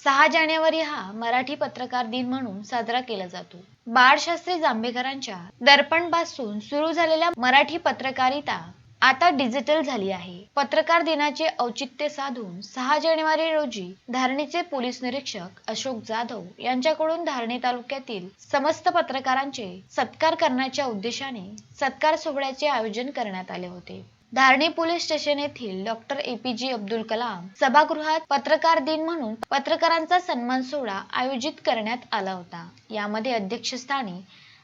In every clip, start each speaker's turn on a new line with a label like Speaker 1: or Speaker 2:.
Speaker 1: सहा जानेवारी हा मराठी पत्रकार दिन म्हणून साजरा केला जातो. बाळशास्त्री जांभेकरांच्या दर्पणपासून सुरू झालेल्या मराठी पत्रकारिता आता डिजिटल झाली आहे. पत्रकार दिनाचे औचित्य साधून सहा जानेवारी रोजी धारणीचे पोलीस निरीक्षक अशोक जाधव यांच्याकडून धारणी तालुक्यातील समस्त पत्रकारांचे सत्कार करण्याच्या उद्देशाने सत्कार सोहळ्याचे आयोजन करण्यात आले होते. धारणी पोलीस स्टेशन येथील डॉक्टर जे अब्दुल कलाम सभागृहात पत्रकार दिन म्हणून पत्रकारांचा सन्मान सोहळा आयोजित करण्यात आला होता. यामध्ये अध्यक्षस्थानी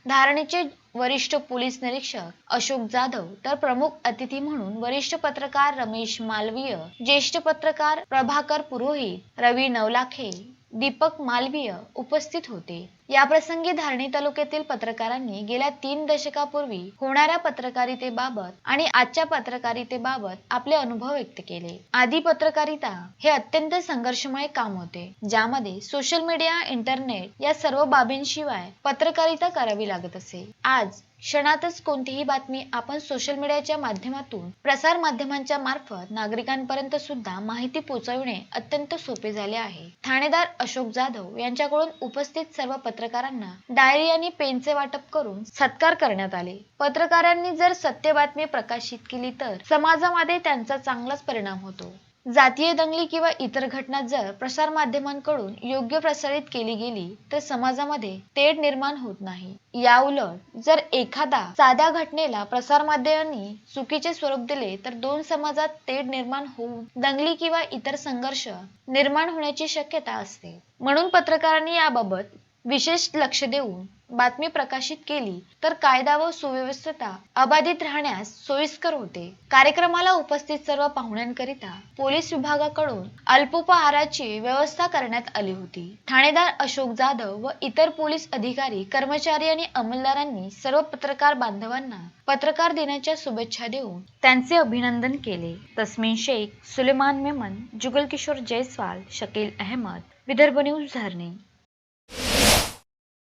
Speaker 1: धारणीचे वरिष्ठ पोलीस निरीक्षक अशोक जाधव तर प्रमुख अतिथी म्हणून वरिष्ठ पत्रकार रमेश मालवीय ज्येष्ठ पत्रकार प्रभाकर पुरोहित रवी नवलाखे दीपक मालवीय उपस्थित होते. या प्रसंगी धारणी तालुक्यातील पत्रकारांनी गेल्या तीन दशकापूर्वी होणाऱ्या पत्रकारितेबाबत आणि आजच्या पत्रकारितेबाबत आपले अनुभव व्यक्त केले. आधी पत्रकारिता हे अत्यंत संघर्षमय काम होते. ज्यामध्ये सोशल मीडिया इंटरनेट या सर्व बाबींशिवाय पत्रकारिता करावी लागत असे. आज क्षणातच कोणतीही बातमी आपण सोशल मीडियाच्या माध्यमातून प्रसार माध्यमांच्या मार्फत नागरिकांपर्यंत सुद्धा माहिती पोहोचविणे अत्यंत सोपे झाले आहे. ठाणेदार अशोक जाधव यांच्याकडून उपस्थित सर्व पत्रकारांना डायरी आणि पेनचे वाटप करून सत्कार करण्यात आले. पत्रकारांनी जर सत्य बातमी प्रकाशित केली तर समाजामध्ये त्यांचा चांगलाच परिणाम होतो. जातीय दंगली किंवा इतर घटना जर प्रसार माध्यमांकडून योग्य प्रसारित केली गेली तर समाजामध्ये तेढ निर्माण होत नाही. या उलट जर एखादा साध्या घटनेला प्रसार माध्यमांनी चुकीचे स्वरूप दिले तर दोन समाजात तेढ निर्माण होऊन दंगली किंवा इतर संघर्ष निर्माण होण्याची शक्यता असते. म्हणून पत्रकारांनी याबाबत विशेष लक्ष देऊन बातमी प्रकाशित केली तर कायदा व सुव्यवस्था अबाधित राहण्यास सोयीस्कर होते. कार्यक्रमाला उपस्थित सर्व पाहुण्यांकरिता पोलीस विभागाकडून अल्पोपहाराची व्यवस्था करण्यात आली होती. ठाणेदार अशोक जाधव व इतर पोलीस अधिकारी कर्मचारी आणि अंमलदारांनी सर्व पत्रकार बांधवांना पत्रकार दिनाच्या शुभेच्छा देऊन त्यांचे अभिनंदन केले. तस्मिन शेख सुलेमान मेमन जुगल किशोर जयस्वाल शकील अहमद विदर्भ न्यूज धरणे.